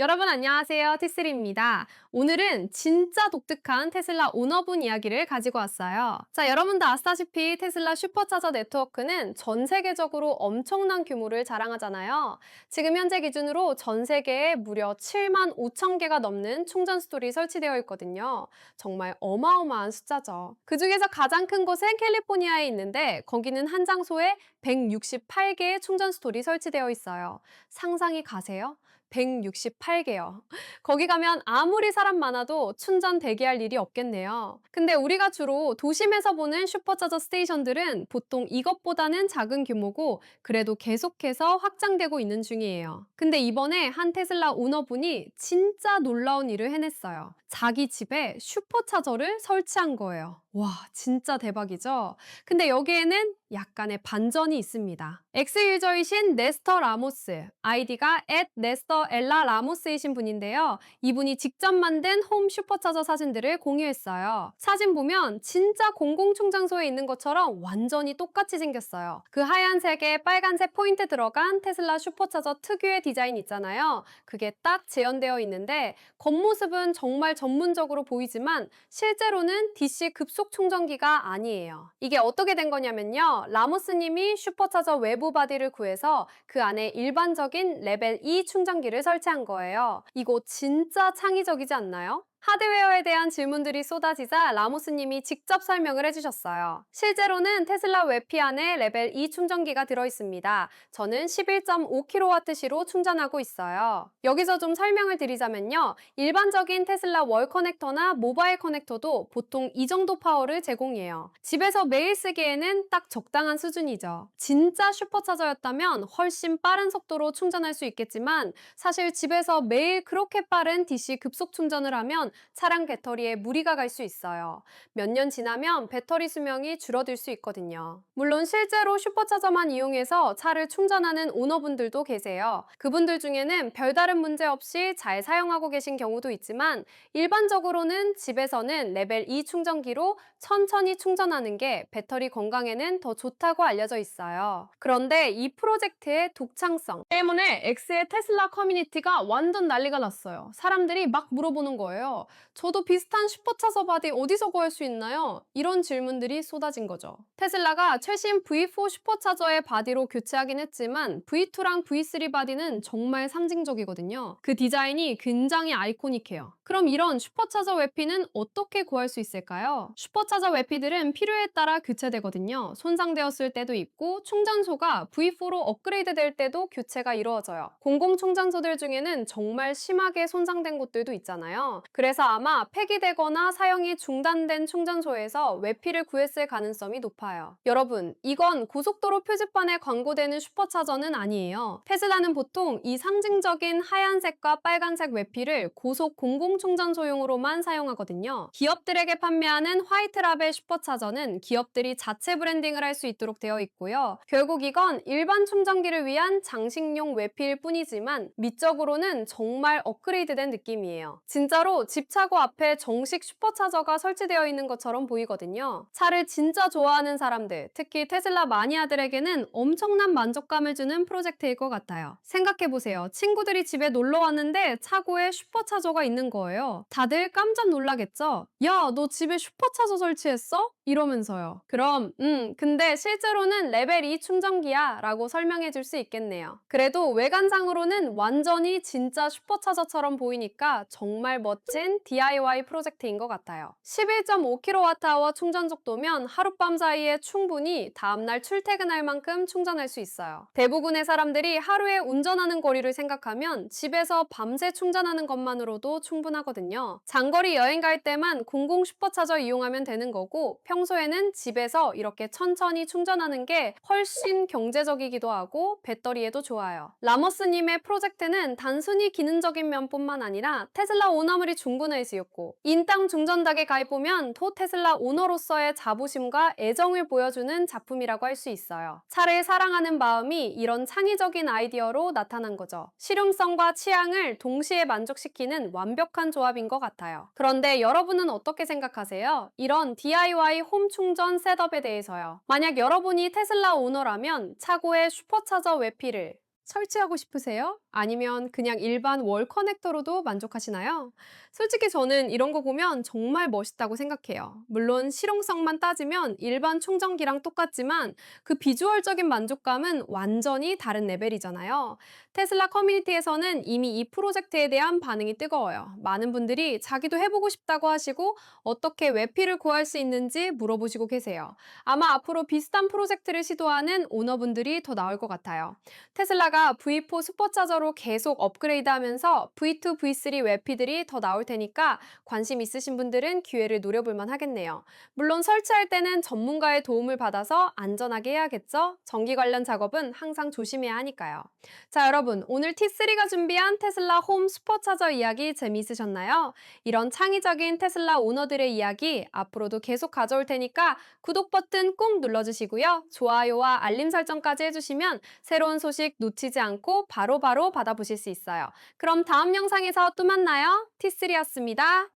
여러분 안녕하세요. 티스리입니다. 오늘은 진짜 독특한 테슬라 오너분 이야기를 가지고 왔어요. 자, 여러분도 아시다시피 테슬라 슈퍼차저 네트워크는 전 세계적으로 엄청난 규모를 자랑하잖아요. 지금 현재 기준으로 전 세계에 무려 7만 5천 개가 넘는 충전 스토리 설치되어 있거든요. 정말 어마어마한 숫자죠. 그 중에서 가장 큰 곳은 캘리포니아에 있는데 거기는 한 장소에 168개의 충전 스토리 설치되어 있어요. 상상이 가세요? 168개요. 거기 가면 아무리 사람 많아도 충전 대기할 일이 없겠네요. 근데 우리가 주로 도심에서 보는 슈퍼차저 스테이션들은 보통 이것보다는 작은 규모고 그래도 계속해서 확장되고 있는 중이에요. 근데 이번에 한 테슬라 오너분이 진짜 놀라운 일을 해냈어요. 자기 집에 슈퍼차저를 설치한 거예요. 와, 진짜 대박이죠? 근데 여기에는 약간의 반전이 있습니다. 엑스-유저이신 네스터 라모스, 아이디가 네스터 엘라 라모스이신 분인데요. 이분이 직접 만든 홈 슈퍼차저 사진들을 공유했어요. 사진 보면 진짜 공공충 장소에 있는 것처럼 완전히 똑같이 생겼어요. 그 하얀색에 빨간색 포인트 들어간 테슬라 슈퍼차저 특유의 디자인 있잖아요. 그게 딱 재현되어 있는데 겉모습은 정말 전문적으로 보이지만 실제로는 DC 급속 충전기가 아니에요. 이게 어떻게 된 거냐면요. 라모스님이 슈퍼차저 외부 바디를 구해서 그 안에 일반적인 레벨 2 충전기를 설치한 거예요. 이거 진짜 창의적이지 않나요? 하드웨어에 대한 질문들이 쏟아지자 라모스님이 직접 설명을 해주셨어요. 실제로는 테슬라 웨피 안에 레벨 2 충전기가 들어있습니다. 저는 11.5kWh로 충전하고 있어요. 여기서 좀 설명을 드리자면요. 일반적인 테슬라 월 커넥터나 모바일 커넥터도 보통 이 정도 파워를 제공해요. 집에서 매일 쓰기에는 딱 적당한 수준이죠. 진짜 슈퍼차저였다면 훨씬 빠른 속도로 충전할 수 있겠지만 사실 집에서 매일 그렇게 빠른 DC 급속 충전을 하면 차량 배터리에 무리가 갈 수 있어요. 몇 년 지나면 배터리 수명이 줄어들 수 있거든요. 물론 실제로 슈퍼차저만 이용해서 차를 충전하는 오너분들도 계세요. 그분들 중에는 별다른 문제 없이 잘 사용하고 계신 경우도 있지만 일반적으로는 집에서는 레벨 2 충전기로 천천히 충전하는 게 배터리 건강에는 더 좋다고 알려져 있어요. 그런데 이 프로젝트의 독창성 때문에 X의 테슬라 커뮤니티가 완전 난리가 났어요. 사람들이 막 물어보는 거예요. 저도 비슷한 슈퍼차저 바디 어디서 구할 수 있나요? 이런 질문들이 쏟아진 거죠. 테슬라가 최신 V4 슈퍼차저의 바디로 교체하긴 했지만 V2랑 V3 바디는 정말 상징적이거든요. 그 디자인이 굉장히 아이코닉해요. 그럼 이런 슈퍼차저 외피는 어떻게 구할 수 있을까요? 슈퍼차저 외피들은 필요에 따라 교체되거든요. 손상되었을 때도 있고 충전소가 V4로 업그레이드 될 때도 교체가 이루어져요. 공공 충전소들 중에는 정말 심하게 손상된 곳들도 있잖아요. 그래서 아마 폐기되거나 사용이 중단된 충전소에서 외피를 구했을 가능성이 높아요. 여러분, 이건 고속도로 표지판에 광고되는 슈퍼차저는 아니에요. 테슬라는 보통 이 상징적인 하얀색과 빨간색 외피를 고속 공공 충전소용으로만 사용하거든요. 기업들에게 판매하는 화이트 라벨 슈퍼차저는 기업들이 자체 브랜딩을 할 수 있도록 되어 있고요. 결국 이건 일반 충전기를 위한 장식용 외피일 뿐이지만 미적으로는 정말 업그레이드된 느낌이에요. 진짜로 집차고 앞에 정식 슈퍼차저가 설치되어 있는 것처럼 보이거든요. 차를 진짜 좋아하는 사람들, 특히 테슬라 마니아들에게는 엄청난 만족감을 주는 프로젝트일 것 같아요. 생각해보세요. 친구들이 집에 놀러 왔는데 차고에 슈퍼차저가 있는 거예요. 다들 깜짝 놀라겠죠? 야, 너 집에 슈퍼차저 설치했어? 이러면서요. 그럼, 음, 근데 실제로는 레벨 2 충전기야 라고 설명해 줄 수 있겠네요. 그래도 외관상으로는 완전히 진짜 슈퍼차저처럼 보이니까 정말 멋진 DIY 프로젝트인 것 같아요. 11.5kWh 충전 속도면 하룻밤 사이에 충분히 다음날 출퇴근할 만큼 충전할 수 있어요. 대부분의 사람들이 하루에 운전하는 거리를 생각하면 집에서 밤새 충전하는 것만으로도 충분하거든요. 장거리 여행 갈 때만 공공 슈퍼차저 이용하면 되는 거고 평소에는 집에서 이렇게 천천히 충전하는 게 훨씬 경제적이기도 하고 배터리에도 좋아요. 라머스님의 프로젝트는 단순히 기능적인 면뿐만 아니라 테슬라 오너물이 중 분해 있었고 인당 중전닥에 가입보면 도 테슬라 오너로서의 자부심과 애정을 보여주는 작품이라고 할 수 있어요. 차를 사랑하는 마음이 이런 창의적인 아이디어로 나타난 거죠. 실용성과 취향을 동시에 만족시키는 완벽한 조합인 것 같아요. 그런데 여러분은 어떻게 생각하세요? 이런 DIY 홈 충전 셋업에 대해서요. 만약 여러분이 테슬라 오너라면 차고에 슈퍼차저 외피를 설치하고 싶으세요? 아니면 그냥 일반 월 커넥터로도 만족하시나요? 솔직히 저는 이런 거 보면 정말 멋있다고 생각해요. 물론 실용성만 따지면 일반 충전기랑 똑같지만 그 비주얼적인 만족감은 완전히 다른 레벨이잖아요. 테슬라 커뮤니티에서는 이미 이 프로젝트에 대한 반응이 뜨거워요. 많은 분들이 자기도 해보고 싶다고 하시고 어떻게 외피를 구할 수 있는지 물어보시고 계세요. 아마 앞으로 비슷한 프로젝트를 시도하는 오너분들이 더 나올 것 같아요. 테슬라가 V4 슈퍼차저로 계속 업그레이드 하면서 V2, V3 외피들이 더 나올 테니까 관심 있으신 분들은 기회를 노려볼 만 하겠네요. 물론 설치할 때는 전문가의 도움을 받아서 안전하게 해야겠죠? 전기 관련 작업은 항상 조심해야 하니까요. 자, 여러분. 오늘 T3가 준비한 테슬라 홈 슈퍼차저 이야기 재미있으셨나요? 이런 창의적인 테슬라 오너들의 이야기 앞으로도 계속 가져올 테니까 구독 버튼 꼭 눌러주시고요. 좋아요와 알림 설정까지 해주시면 새로운 소식 놓치지 않고 바로바로 받아보실 수 있어요. 그럼 다음 영상에서 또 만나요. T3 였습니다.